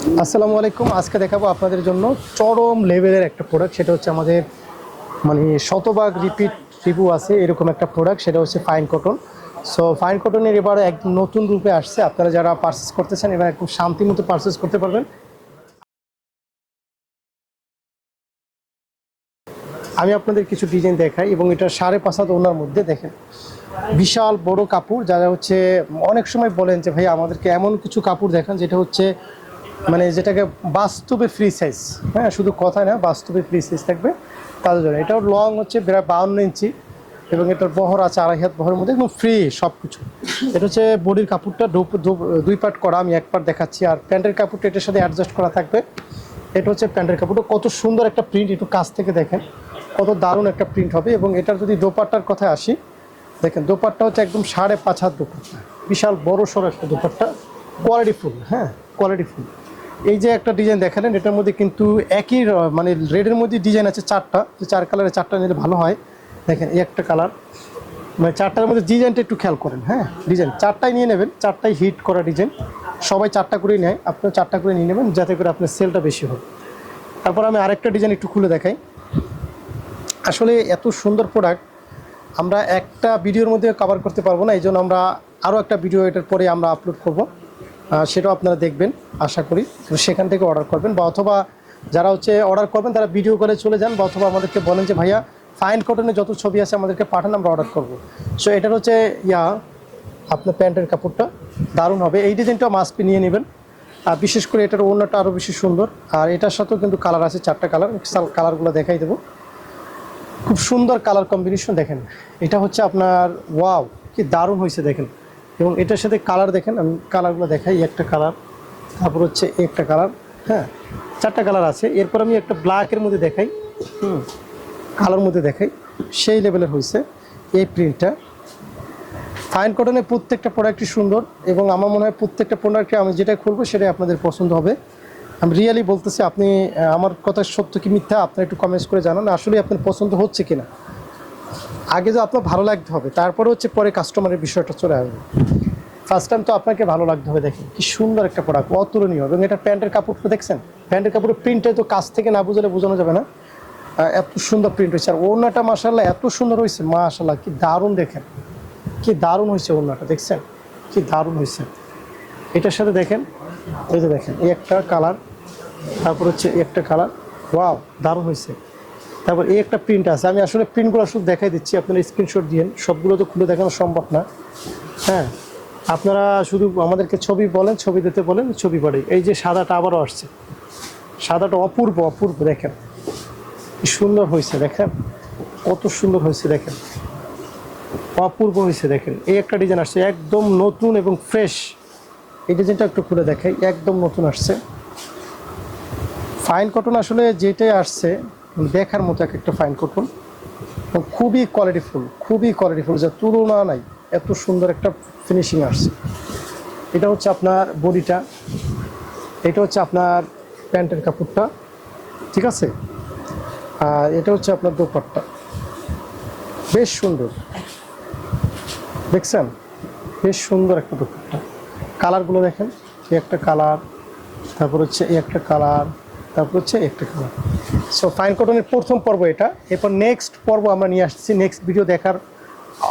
আসসালামু আলাইকুম। আজকে দেখাবো আপনাদের জন্য চরম লেভেলের একটা প্রোডাক্ট সেটা হচ্ছে আমাদের মানে শতভাগ রিপিট রিভিউ আছে এরকম একটা প্রোডাক্ট সেটা হচ্ছে ফাইন কটন সো ফাইন কটনের এবার এক নতুন রূপে আসছে। আপনারা যারা পারচেস করতেছেন, এবার একদম শান্তি মতো পারচেস করতে পারবেন। আমি আপনাদের কিছু ডিজাইন দেখাই এবং এটা সাড়ে পাঁচ হাত ওনার মধ্যে দেখেন। বিশাল বড় কাপড়। যারা হচ্ছে, অনেক সময় বলেন যে, ভাই, আমাদেরকে এমন কিছু কাপড় দেখান যেটা হচ্ছে মানে যেটাকে বাস্তবে ফ্রি সাইজ হ্যাঁ শুধু কথা না, বাস্তবে ফ্রি সাইজ থাকবে তাদের জন্য। এটাও লং হচ্ছে প্রায় বাউন্ন ইঞ্চি, এবং এটার বহর আছে আড়াই হাত বহরের মধ্যে, একদম ফ্রি সব কিছু এটা হচ্ছে বডির কাপড়টা দুই পার্ট করা, আমি এক পার্ট দেখাচ্ছি। আর প্যান্টের কাপড়টা এটার সাথে অ্যাডজাস্ট করা থাকবে। এটা হচ্ছে প্যান্টের কাপড়টা, কত সুন্দর একটা প্রিন্ট একটু কাছ থেকে দেখেন। কত দারুণ একটা প্রিন্ট হবে, এবং এটার যদি দোপাট্টার কথায় আসি, দেখেন, দোপাট্টা হচ্ছে একদম সাড়ে পাঁচ হাত দোপাট্টা। বিশাল বড় সড়ো একটা দোপাট্টা। কোয়ালিটি ফুল হ্যাঁ কোয়ালিটি ফুল এই যে একটা ডিজাইন দেখালেন, এটার মধ্যে কিন্তু একই মানে রেডের মধ্যে ডিজাইন আছে চারটা। চার কালারের চারটা নিলে ভালো হয়। দেখেন, এই একটা কালার মানে চারটার মধ্যে ডিজাইনটা একটু খেয়াল করেন হ্যাঁ? ডিজাইন চারটাই নিয়ে নেবেন, চারটাই হিট করা ডিজাইন সবাই চারটা করেই নেয়, আপনার চারটা করে নিয়ে নেবেন, যাতে করে আপনার সেলটা বেশি হবে তারপর আমি আরেকটা ডিজাইন একটু খুলে দেখাই। আসলে এত সুন্দর প্রোডাক্ট আমরা একটা ভিডিওর মধ্যে কভার করতে পারব না এই জন্য আমরা আরও একটা ভিডিও এটার পরে আমরা আপলোড করব। সেটাও আপনারা দেখবেন, আশা করি। সেখান থেকে অর্ডার করবেন বা অথবা যারা হচ্ছে অর্ডার করবেন, তারা ভিডিও করে চলে যান বা অথবা আমাদেরকে বলেন যে, ভাইয়া ফাইন কটনের যত ছবি আছে আমাদেরকে পাঠান, আমরা অর্ডার করব। সো এটার হচ্ছে, ইয়া, আপনার প্যান্টের কাপড়টা। দারুণ হবে। এই ডিজাইনটা মাস্পি নিয়ে নেবেন। আর বিশেষ করে এটার অন্যটা আরও বেশি সুন্দর। আর এটার সাথেও কিন্তু কালার আছে, চারটা কালার কালারগুলো দেখাই দেবো। খুব সুন্দর কালার কম্বিনেশন দেখেন। এটা হচ্ছে আপনার ওয়াও কি দারুণ হয়েছে দেখেন। এবং এটার সাথে কালার দেখেন, আমি কালারগুলো দেখাই, একটা কালার তারপর হচ্ছে একটা কালার হ্যাঁ চারটা কালার আছে। এরপর আমি একটা ব্ল্যাকের মধ্যে দেখাই, হুম কালার মধ্যে দেখাই। সেই লেভেলের হয়েছে এই প্রিন্টটা ফাইন কটনের প্রত্যেকটা প্রোডাক্টই সুন্দর এবং আমার মনে হয় প্রত্যেকটা প্রোডাক্টে আমি যেটা খুলবো সেটাই আপনাদের পছন্দ হবে। আমি রিয়েলি বলতেছি, আপনি, আমার কথা সত্য কি মিথ্যা, আপনার একটু কমেন্টস করে জানান আসলে আপনার পছন্দ হচ্ছে কিনা। আগে যে আপনার ভালো লাগতে হবে, তারপরে হচ্ছে পরে কাস্টমারের বিষয়টা চলে আসবে। ফার্স্ট টাইম তো আপনাকে ভালো লাগতে হবে, দেখেন কি সুন্দর একটা প্রোডাক্ট অতুলনীয়। এবং এটা প্যান্টের কাপড়টা দেখছেন? প্যান্টের কাপড়ের প্রিন্টটা তো কাছ থেকে না বুঝলে বোঝানো যাবে না। এত সুন্দর প্রিন্ট হয়েছে। আর ওড়নাটা মাসাল্লাহ এত সুন্দর হয়েছে মাশাল্লাহ কি দারুণ দেখেন। কি দারুণ হয়েছে ওড়নাটা, দেখছেন? কি দারুণ হয়েছে। এটার সাথে দেখেন, এই যে দেখেন, এই একটা কালার তারপর হচ্ছে একটা কালার ওয়াও দারুণ হয়েছে। তারপর এই একটা প্রিন্ট আছে। আমি আসলে প্রিন্টগুলো শুধু দেখাই দিচ্ছি, আপনারা স্ক্রিনশট দিয়েন সবগুলো তো খুলে দেখানো সম্ভব না। হ্যাঁ আপনারা শুধু আমাদেরকে ছবি বলেন, ছবি দিতে বলেন, ছবি পাঠাই এই যে সাদাটা আবারও আসছে। সাদাটা অপূর্ব অপূর্ব, দেখেন। সুন্দর হয়েছে, দেখেন। কত সুন্দর হয়েছে, দেখেন। অপূর্ব হয়েছে, দেখেন। এই একটা ডিজাইন আসছে, একদম নতুন এবং ফ্রেশ এই ডিজাইনটা একটু খুলে দেখাই। একদম নতুন আসছে। ফাইন কটন আসলে যেটাই আসছে দেখার মতো এক একটা ফাইন কটন এবং খুবই কোয়ালিটিফুল খুবই কোয়ালিটিফুল যা তুলনা নাই, এত সুন্দর একটা ফিনিশিং আসছে। এটা হচ্ছে আপনার বডিটা এটা হচ্ছে আপনার প্যান্টের কাপড়টা, ঠিক আছে? আর এটা হচ্ছে আপনার দোপাট্টা। বেশ সুন্দর। দেখছেন? বেশ সুন্দর একটা দোপাট্টা। কালারগুলো দেখেন, এই একটা কালার, তারপর হচ্ছে এই একটা কালার। তারপর হচ্ছে একটা কালার। সো ফাইন কটনের প্রথম পর্ব এটা। এরপর নেক্সট পর্ব আমরা নিয়ে আসছি। নেক্সট ভিডিও দেখার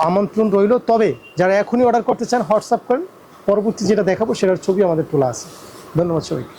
আমন্ত্রণ রইল। তবে যারা এখনই অর্ডার করতে চান হোয়াটসঅ্যাপ করেন। পরবর্তী যেটা দেখাবো, সেটার ছবি আমাদের তোলা আছে। ধন্যবাদ সবাইকে।